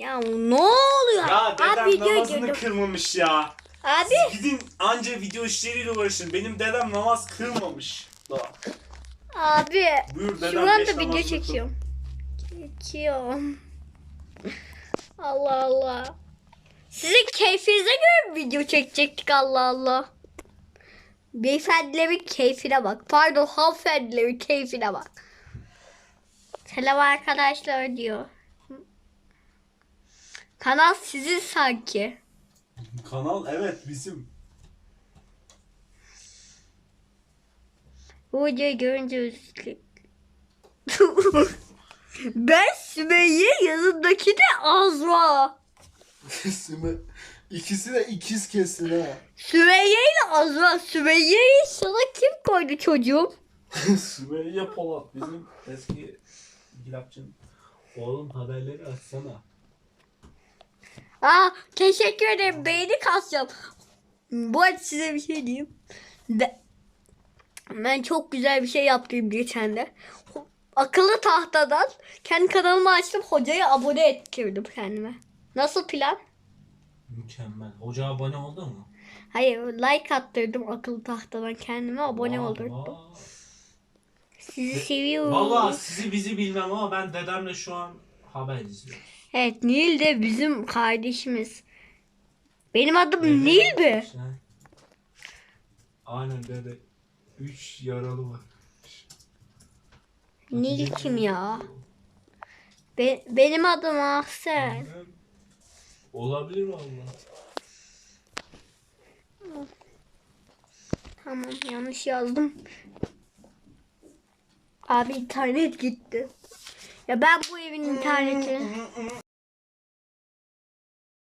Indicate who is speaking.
Speaker 1: Ya ne oluyor?
Speaker 2: Ya dedem
Speaker 1: Abi video
Speaker 2: namazını
Speaker 1: gördüm.
Speaker 2: kılmamış ya.
Speaker 1: Abi.
Speaker 2: Gidin anca video işleriyle uğraşın. Benim dedem namaz kılmamış. Daha.
Speaker 1: Abi.
Speaker 2: Buyur dedem
Speaker 1: Şu anda video çekiyorum. Çekiyorum. Allah Allah. Sizin keyfinize göre video çekecektik Allah Allah. Beyefendilerin keyfine bak. Pardon hanımefendilerin keyfine bak. Selam arkadaşlar diyor. Kanal sizin sanki.
Speaker 2: Kanal evet bizim.
Speaker 1: Bu videoyu görünce üzüldüm. ben Sümeyye yanındaki de Azra.
Speaker 3: Sime- İkisi de ikiz kesin ha.
Speaker 1: Sümeyye ile Azra. Sümeyye'yi sana kim koydu çocuğum?
Speaker 2: Sümeyye Polat bizim eski gilapçının. Oğlum haberleri açsana.
Speaker 1: Aa teşekkür ederim. Beğeni kasacağım. Bu arada size bir şey diyeyim. Ben, ben çok güzel bir şey yaptım geçen de. Akıllı tahtadan kendi kanalımı açtım. Hocaya abone ettirdim kendime. Nasıl plan?
Speaker 2: Mükemmel. Hoca abone oldu mu?
Speaker 1: Hayır like attırdım akıllı tahtadan kendime abone
Speaker 2: Vay,
Speaker 1: oldurdum. Sizi seviyorum.
Speaker 2: Valla sizi bizi bilmem ama ben dedemle şu an haber izliyorum.
Speaker 1: Evet Nil de bizim kardeşimiz. Benim adım
Speaker 2: Dede
Speaker 1: Nil mi?
Speaker 2: ha. Aynen dede. Üç yaralı var.
Speaker 1: Nil kim ya? Be- benim adım Ahsen.
Speaker 2: Olabilir valla.
Speaker 1: Tamam yanlış yazdım. Abi internet gitti. Ya ben bu evin internetini...